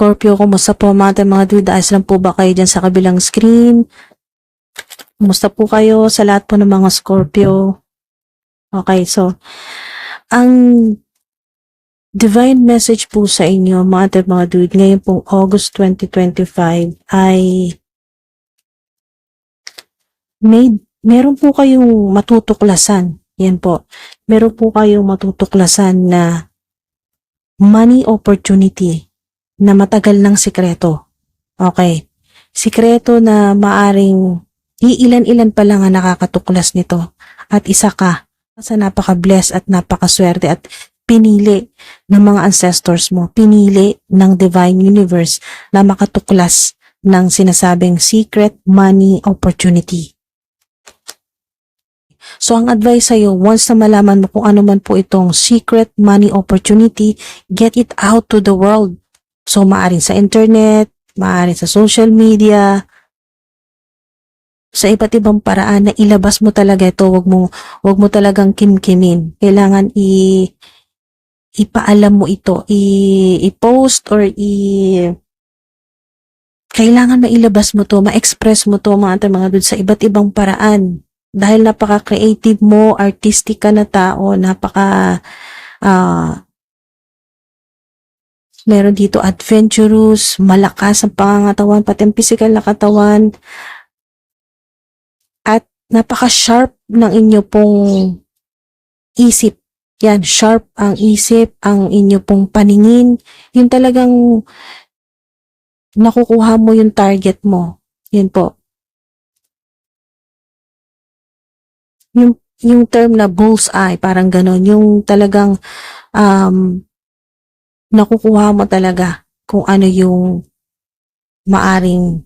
Scorpio, kumusta po mga mga dude? Ayos lang po ba kayo dyan sa kabilang screen? Kumusta po kayo sa lahat po ng mga Scorpio? Okay, so, ang divine message po sa inyo, mga mga dude, ngayon pong August 2025 ay may, meron po kayong matutuklasan. Yan po. Meron po kayong matutuklasan na money opportunity na matagal ng sikreto. Okay. Sikreto na maaring iilan-ilan pa lang ang nakakatuklas nito. At isa ka sa napaka-bless at napakaswerte at pinili ng mga ancestors mo, pinili ng divine universe na makatuklas ng sinasabing secret money opportunity. So, ang advice sa'yo, once na malaman mo kung ano man po itong secret money opportunity, get it out to the world. So, maaring sa internet, maaring sa social media, sa iba't ibang paraan na ilabas mo talaga ito, wag mo, wag mo talagang kimkimin. Kailangan i, ipaalam mo ito, i, i-post or i, kailangan mailabas mo to, ma-express mo to mga mga dun sa iba't ibang paraan. Dahil napaka-creative mo, artistic ka na tao, napaka, ah, meron dito adventurous, malakas ang pangangatawan, pati ang physical na katawan, at napaka-sharp ng inyo pong isip. Yan, sharp ang isip, ang inyo pong paningin. Yung talagang nakukuha mo yung target mo. Yun po. Yung, yung term na bullseye, parang ganon. Yung talagang um, nakukuha mo talaga kung ano yung maaring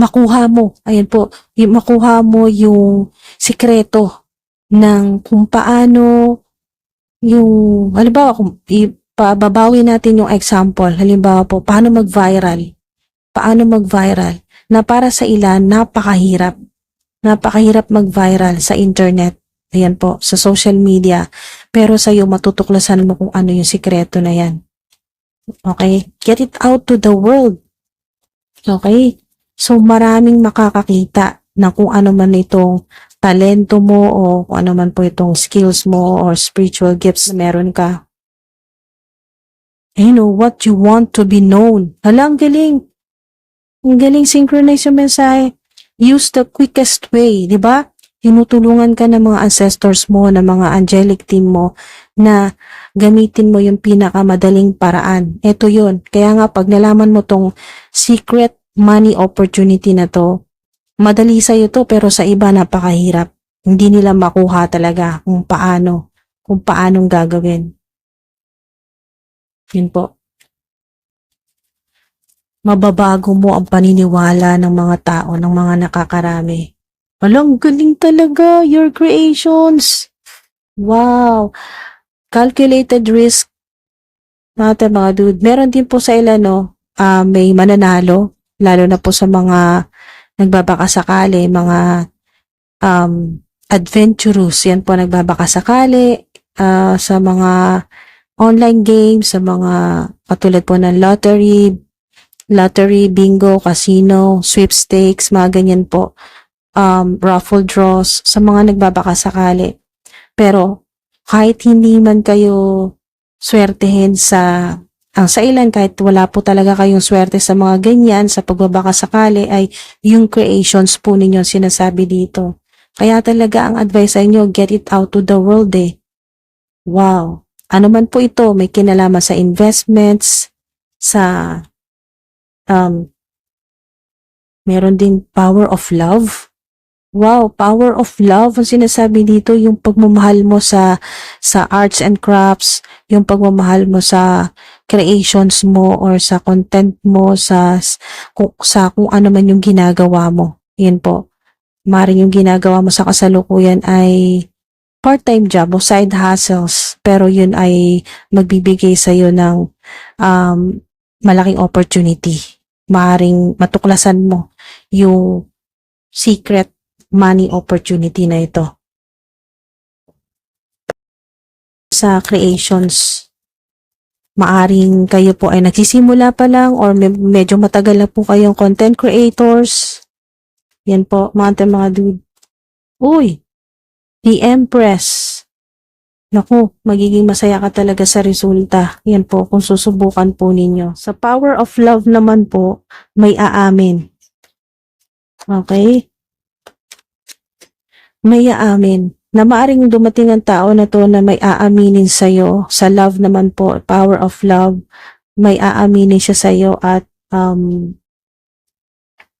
makuha mo. Ayan po, yung makuha mo yung sikreto ng kung paano yung, halimbawa, kung ipababawi natin yung example, halimbawa po, paano mag-viral? Paano mag-viral? Na para sa ilan, napakahirap. Napakahirap mag-viral sa internet. Ayan po, sa social media. Pero sa'yo, matutuklasan mo kung ano yung sikreto na yan. Okay? Get it out to the world. Okay? So, maraming makakakita na kung ano man itong talento mo o kung ano man po itong skills mo or spiritual gifts na meron ka. You know, what you want to be known. Hala, ang galing. Ang galing synchronize yung mensahe. Use the quickest way, di ba? Tinutulungan ka ng mga ancestors mo, ng mga angelic team mo na gamitin mo yung pinakamadaling paraan. Ito yun. Kaya nga pag nalaman mo tong secret money opportunity na to, madali sa'yo to pero sa iba napakahirap. Hindi nila makuha talaga kung paano, kung paanong gagawin. Yun po. Mababago mo ang paniniwala ng mga tao, ng mga nakakarami. Walang galing talaga, your creations. Wow. Calculated risk. Natin mga dude. Meron din po sa ilan, no, ah, may mananalo, lalo na po sa mga nagbabakasakali, mga um, adventurous. Yan po nagbabakasakali ah, sa mga online games, sa mga katulad po ng lottery, lottery, bingo, casino, sweepstakes, mga ganyan po. Um, raffle draws, sa mga nagbabakasakali. Pero kahit hindi man kayo swertehin sa ang sa ilan kahit wala po talaga kayong swerte sa mga ganyan sa pagbabaka sakali ay yung creations po ninyo sinasabi dito. Kaya talaga ang advice sa inyo, get it out to the world eh. Wow. Ano man po ito, may kinalaman sa investments, sa um, meron din power of love. Wow, power of love ang sinasabi dito, yung pagmamahal mo sa sa arts and crafts, yung pagmamahal mo sa creations mo or sa content mo sa kung, sa kung ano man yung ginagawa mo. Yan po. Maring yung ginagawa mo sa kasalukuyan ay part-time job o side hustles, pero yun ay magbibigay sa iyo ng um, malaking opportunity. Maring matuklasan mo yung secret money opportunity na ito. Sa creations maaring kayo po ay nagsisimula pa lang or me- medyo matagal na po kayong content creators. Yan po, mga mga dude. Uy, the Empress. Naku, magiging masaya ka talaga sa resulta. Yan po, kung susubukan po ninyo. Sa power of love naman po, may aamin. Okay? May aamin. Na maaring dumating ang tao na to na may aaminin sa'yo. Sa love naman po, power of love, may aaminin siya sa'yo at um,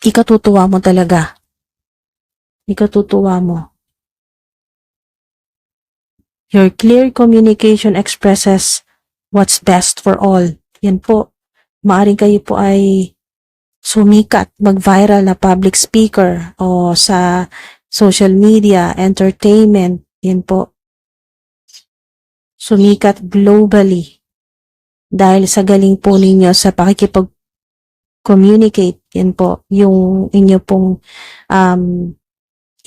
ikatutuwa mo talaga. Ikatutuwa mo. Your clear communication expresses what's best for all. Yan po. Maaring kayo po ay sumikat, mag-viral na public speaker o sa social media, entertainment. Yan po. Sumikat globally. Dahil sa galing po ninyo sa pakikipag-communicate. Yan po. Yung inyo pong um,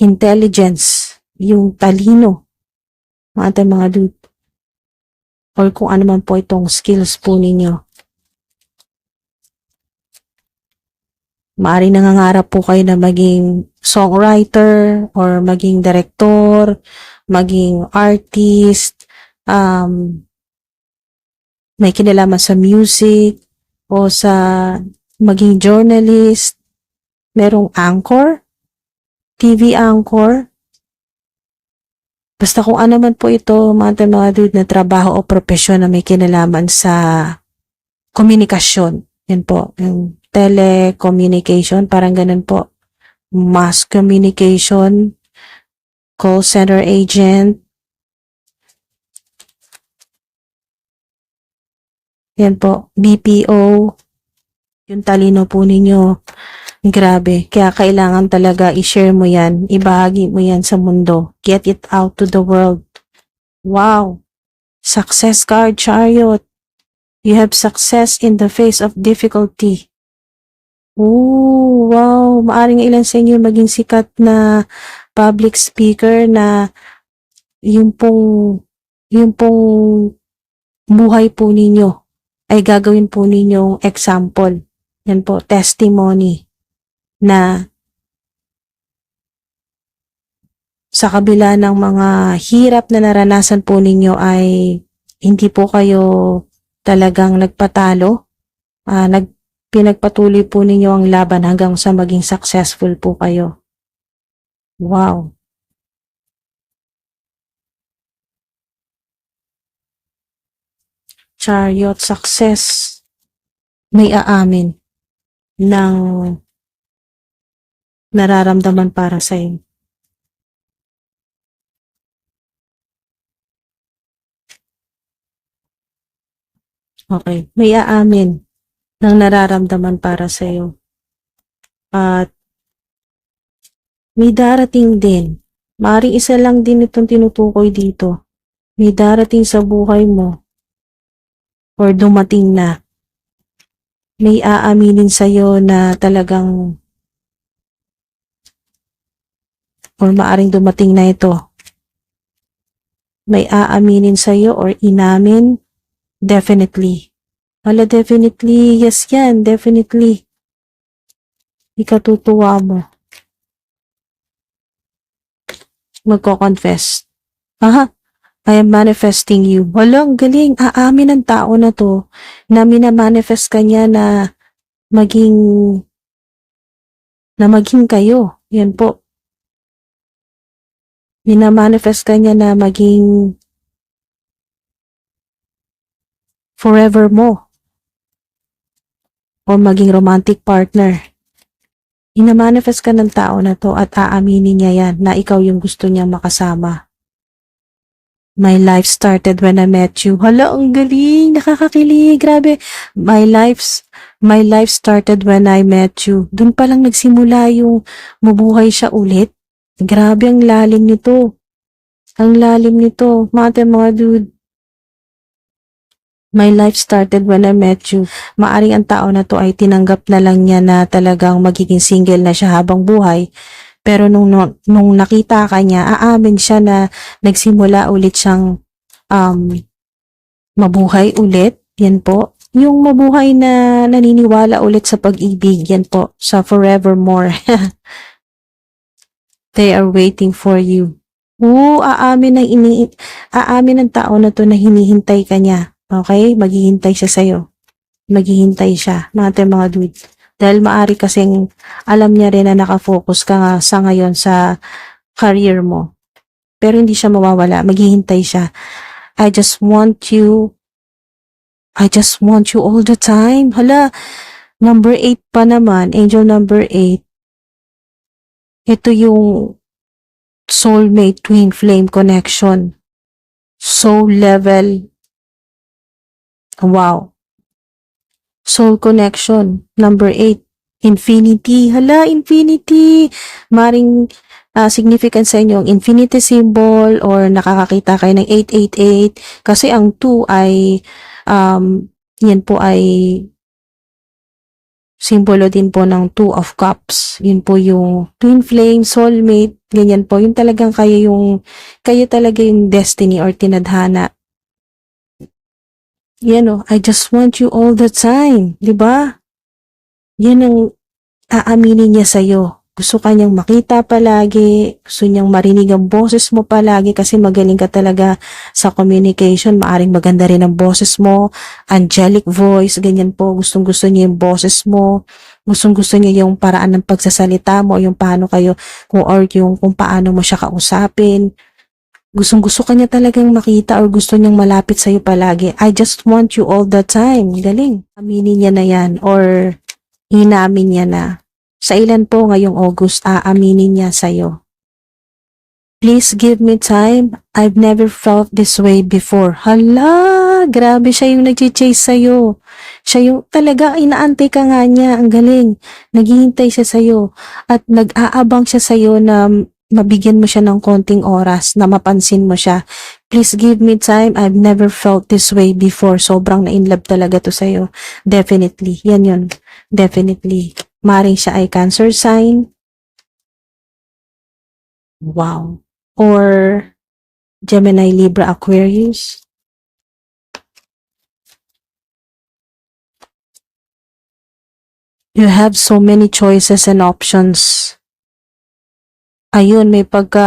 intelligence, yung talino mga ating mga dude. Or kung ano man po itong skills po ninyo. Maari nangangarap po kayo na maging songwriter or maging director, maging artist, um, may kinalaman sa music o sa maging journalist, merong anchor, TV anchor, Basta kung ano man po ito, mga mga dude na trabaho o propesyon na may kinalaman sa komunikasyon. Yan po, yung telecommunication, parang ganun po. Mass communication, call center agent. Yan po, BPO. Yung talino po ninyo. Grabe. Kaya kailangan talaga i-share mo yan. Ibahagi mo yan sa mundo. Get it out to the world. Wow. Success card, chariot. You have success in the face of difficulty. Ooh, wow. Maaring ilan sa inyo maging sikat na public speaker na yung pong, yung pong buhay po ninyo ay gagawin po ninyong example. Yan po, testimony na sa kabila ng mga hirap na naranasan po ninyo ay hindi po kayo talagang nagpatalo. Ah, nag, pinagpatuloy po ninyo ang laban hanggang sa maging successful po kayo. Wow. Chariot success. May aamin ng nararamdaman para sa iyo. Okay, may aamin ng nararamdaman para sa iyo. At may darating din. Maring isa lang din itong tinutukoy dito. May darating sa buhay mo or dumating na. May aaminin sa iyo na talagang or maaring dumating na ito. May aaminin sa iyo or inamin? Definitely. Wala definitely, yes yan, definitely. Ikatutuwa mo. Magko-confess. Aha, I am manifesting you. Wala, ang galing. Aamin ng tao na to na minamanifest ka niya na maging na maging kayo. Yan po. Minamanifest ka niya na maging forever mo o maging romantic partner. Inamanifest ka ng tao na to at aaminin niya yan na ikaw yung gusto niya makasama. My life started when I met you. Hala, ang galing. Nakakakilig. Grabe. My life's, my life started when I met you. Doon pa lang nagsimula yung mabuhay siya ulit. Grabe ang lalim nito. Ang lalim nito. Mga mga dude. My life started when I met you. Maaring ang tao na to ay tinanggap na lang niya na talagang magiging single na siya habang buhay. Pero nung, nung, nakita ka niya, aamin siya na nagsimula ulit siyang um, mabuhay ulit Yan po. Yung mabuhay na naniniwala ulit sa pag-ibig, yan po, sa forevermore. They are waiting for you. Oo, aamin ng ini aamin ng tao na to na hinihintay ka niya. Okay? Maghihintay siya sa'yo. Maghihintay siya. Natin mga dude. Dahil maari kasing alam niya rin na nakafocus ka nga sa ngayon sa career mo. Pero hindi siya mawawala. Maghihintay siya. I just want you I just want you all the time. Hala, number 8 pa naman, angel number 8. Ito yung soulmate twin flame connection. Soul level. Wow. Soul connection, number 8. Infinity. Hala, infinity. Maring ah, significant sa inyo ang infinity symbol or nakakakita kayo ng 888 kasi ang 2 ay um, yan po ay simbolo din po ng Two of Cups. Yun po yung twin flame, soulmate, ganyan po. Yun talagang kayo yung, kayo talaga yung destiny or tinadhana. Yan o, I just want you all the time. 'Di ba? Yan ang aaminin niya sa'yo. Gusto ka niyang makita palagi, gusto niyang marinig ang boses mo palagi kasi magaling ka talaga sa communication. Maaring maganda rin ang boses mo, angelic voice, ganyan po. Gustong gusto niya yung boses mo. Gustong gusto niya yung paraan ng pagsasalita mo, yung paano kayo, or yung kung paano mo siya kausapin. Gustong gusto ka niya talagang makita or gusto niyang malapit sa'yo palagi. I just want you all the time. Galing. Aminin niya na yan or inamin niya na. Sa ilan po ngayong August aaminin niya sa'yo? Please give me time. I've never felt this way before. Hala, grabe siya yung nag-chase sa'yo. Siya yung talaga inaantay ka nga niya. Ang galing. Naghihintay siya sa'yo. At nag-aabang siya sa'yo na mabigyan mo siya ng konting oras, na mapansin mo siya. Please give me time. I've never felt this way before. Sobrang na-inlove talaga to sa'yo. Definitely. Yan yun. Definitely. Maring siya ay cancer sign. Wow. Or Gemini, Libra, Aquarius. You have so many choices and options. Ayun, may pagka,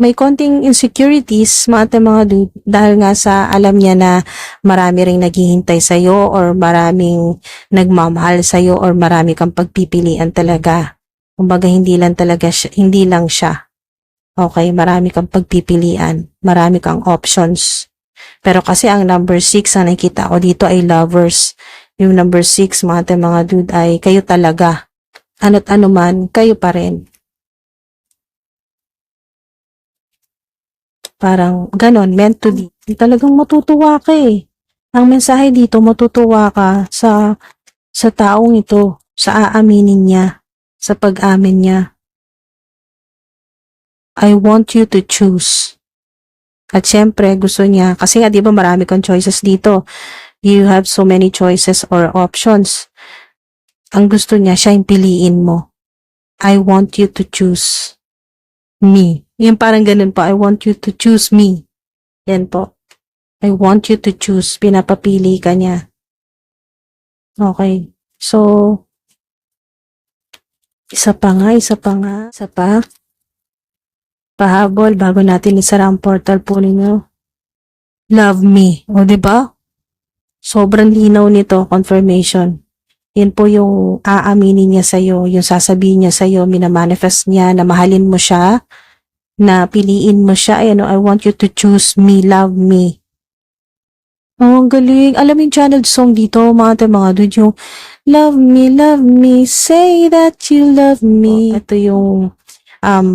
may konting insecurities, mga mga dude, dahil nga sa alam niya na marami ring naghihintay sa'yo or maraming nagmamahal sa'yo or marami kang pagpipilian talaga. Kumbaga, hindi lang talaga siya, hindi lang siya. Okay, marami kang pagpipilian, marami kang options. Pero kasi ang number 6 ang nakikita ko dito ay lovers. Yung number 6, mga mga dude, ay kayo talaga. Ano't ano man, kayo pa rin. Parang ganon, be. Talagang matutuwa ka eh. Ang mensahe dito, matutuwa ka sa sa taong ito, sa aaminin niya, sa pag-amin niya. I want you to choose. At syempre, gusto niya, kasi nga di ba marami kang choices dito. You have so many choices or options. Ang gusto niya, siya yung piliin mo. I want you to choose me. Yung parang ganun po, I want you to choose me. Yan po. I want you to choose. Pinapapili ka niya. Okay. So, isa pa nga, isa pa nga, isa pa. Pahabol bago natin isara ang portal po ninyo. Love me. O, ba? Sobrang linaw nito, confirmation. Yan po yung aaminin niya sa'yo, yung sasabihin niya sa'yo, minamanifest niya na mahalin mo siya, na piliin mo siya, ay ano, I want you to choose me, love me. Oh, ang galing. Alam yung channel song dito, mga ate, mga dude, yung Love me, love me, say that you love me. Ito yung um,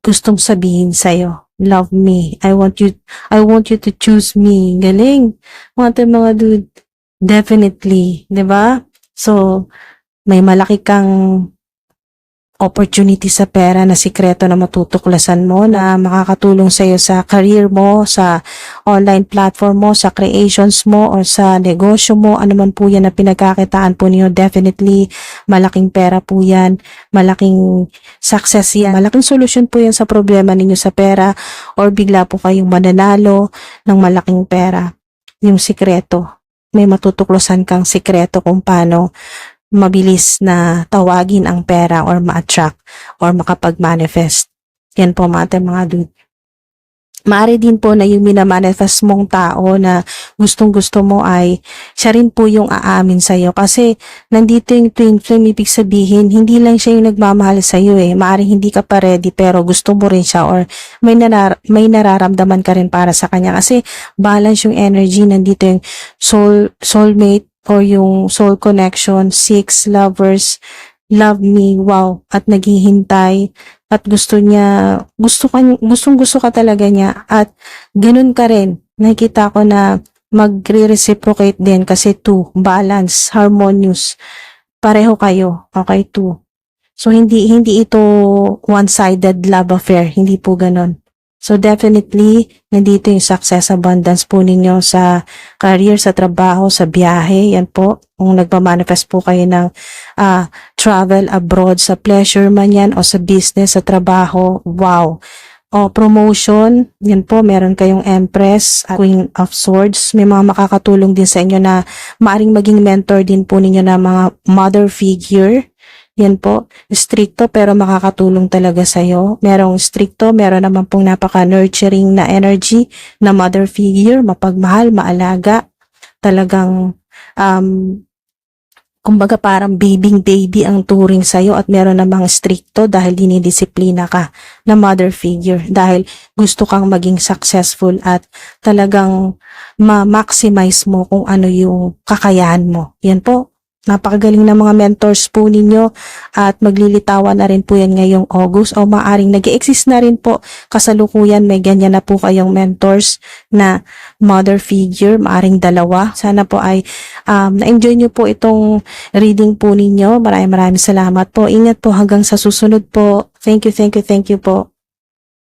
gustong sabihin sa'yo. Love me. I want you, I want you to choose me. Galing. Mga ate, mga dude. Definitely. ba? So, may malaki kang opportunity sa pera na sikreto na matutuklasan mo na makakatulong sa iyo sa career mo, sa online platform mo, sa creations mo, or sa negosyo mo, ano man po yan na pinagkakitaan po niyo, definitely malaking pera po yan, malaking success yan, malaking solusyon po yan sa problema ninyo sa pera, or bigla po kayong mananalo ng malaking pera. Yung sikreto. May matutuklosan kang sikreto kung paano mabilis na tawagin ang pera or ma-attract or makapag-manifest. Yan po mga mga dude. Maari din po na yung minamanifest mong tao na gustong gusto mo ay siya rin po yung aamin sa'yo. Kasi nandito yung twin flame, ibig sabihin, hindi lang siya yung nagmamahal sa'yo eh. Maari hindi ka pa ready pero gusto mo rin siya or may, narar- may nararamdaman ka rin para sa kanya. Kasi balance yung energy, nandito yung soul, soulmate or yung soul connection, six lovers, love me, wow, at naghihintay at gusto niya, gusto ka, gustong gusto ka talaga niya at ganun ka rin. Nakikita ko na magre-reciprocate din kasi two, balance, harmonious. Pareho kayo, okay, two. So, hindi, hindi ito one-sided love affair. Hindi po ganun. So, definitely, nandito yung success abundance po ninyo sa career, sa trabaho, sa biyahe. Yan po. Kung nagpa-manifest po kayo ng ah, travel abroad, sa pleasure man yan, o sa business, sa trabaho. Wow. O promotion, yan po, meron kayong Empress, ah, Queen of Swords. May mga makakatulong din sa inyo na maaring maging mentor din po ninyo na mga mother figure. Yan po, stricto pero makakatulong talaga sa'yo. Merong stricto, meron naman pong napaka-nurturing na energy na mother figure, mapagmahal, maalaga. Talagang, um, kumbaga parang babying baby ang turing sa'yo at meron namang stricto dahil dinidisiplina ka na mother figure dahil gusto kang maging successful at talagang ma-maximize mo kung ano yung kakayahan mo. Yan po, Napakagaling ng mga mentors po ninyo at maglilitawan na rin po yan ngayong August o maaring nag exist na rin po kasalukuyan may ganyan na po kayong mentors na mother figure, maaring dalawa. Sana po ay um, na-enjoy nyo po itong reading po ninyo. Maraming maraming salamat po. Ingat po hanggang sa susunod po. Thank you, thank you, thank you po.